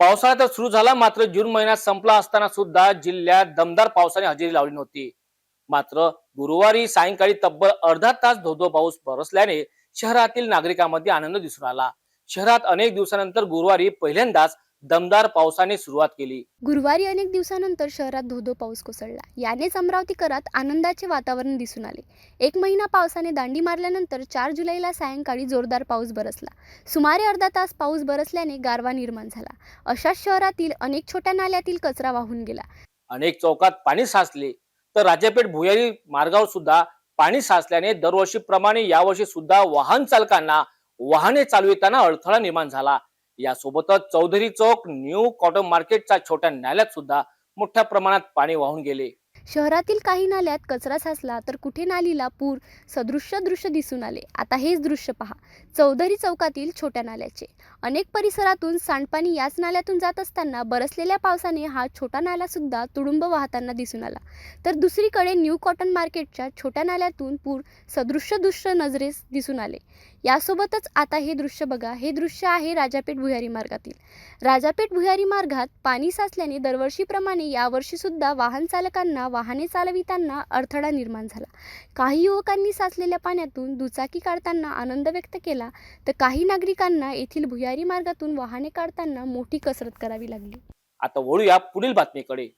पावसाळा तर सुरू झाला मात्र जून महिन्यात संपला असताना सुद्धा जिल्ह्यात दमदार पावसाने हजेरी लावली नव्हती. मात्र गुरुवारी सायंकाळी तब्बल अर्धा तास धोधो पाऊस बरसल्याने शहरातील नागरिकांमध्ये आनंद दिसून आला. शहरात अनेक दिवसानंतर गुरुवारी पहिल्यांदाच दमदार पावसाने सुरुवात केली. गुरुवारी अनेक दिवसानंतर शहरात धोधो पाऊस कोसळला. यानेच अमरावतीकरात आनंदाचे वातावरण दिसून आले. एक महिना पावसाने दांडी मारल्यानंतर चार जुलैला सायंकाळी जोरदार पाऊस बरसला. सुमारे अर्धा तास पाऊस बरसल्याने गारवा निर्माण झाला. अशाच शहरातील अनेक छोट्या नाल्यातील कचरा वाहून गेला. अनेक चौकात पाणी साचले. तर राजापेठ भुयारी मार्गावर सुद्धा पाणी साचल्याने दरवर्षीप्रमाणे यावर्षी सुद्धा वाहन चालकांना वाहने चालविताना अडथळा निर्माण झाला. यासोबतच चौधरी चौक न्यू कॉटन मार्केटच्या छोट्या नाल्यात सुद्धा मोठ्या प्रमाणात पाणी वाहून गेले. शहरातील काही नाल्यात कचरा साचला तर कुठे नालीला पूर? सदृश्य दृश्य दिसून आले. आता हेच दृश्य पहा. चौधरी चौकातील छोट्या नाल्याचे. अनेक परिसरातून सांडपाणी याच नाल्यातून जात असताना बरसलेल्या पावसाने हा छोटा नालासुद्धा तुडुंब वाहताना दिसून आला. तर दुसरीकडे न्यू कॉटन मार्केटच्या छोट्या नाल्यातून पूर सदृश्य दृश्य नजरेस दिसून आले. यासोबतच आता हे दृश्य बघा. हे दृश्य आहे राजापेठ भुयारी मार्गातील. राजापेठ भुयारी मार्गात पाणी साचल्याने दरवर्षीप्रमाणे यावर्षीसुद्धा वाहन चालकांना वाहने चालविताना अडथळा निर्माण झाला. काही युवकांनी साचलेल्या पाण्यातून दुचाकी काढताना आनंद व्यक्त केला. तर काही नागरिकांना येथील भुयारी मार्गातून वाहने काढताना मोठी कसरत करावी लागली. आता वळूया पुढील बातमीकडे.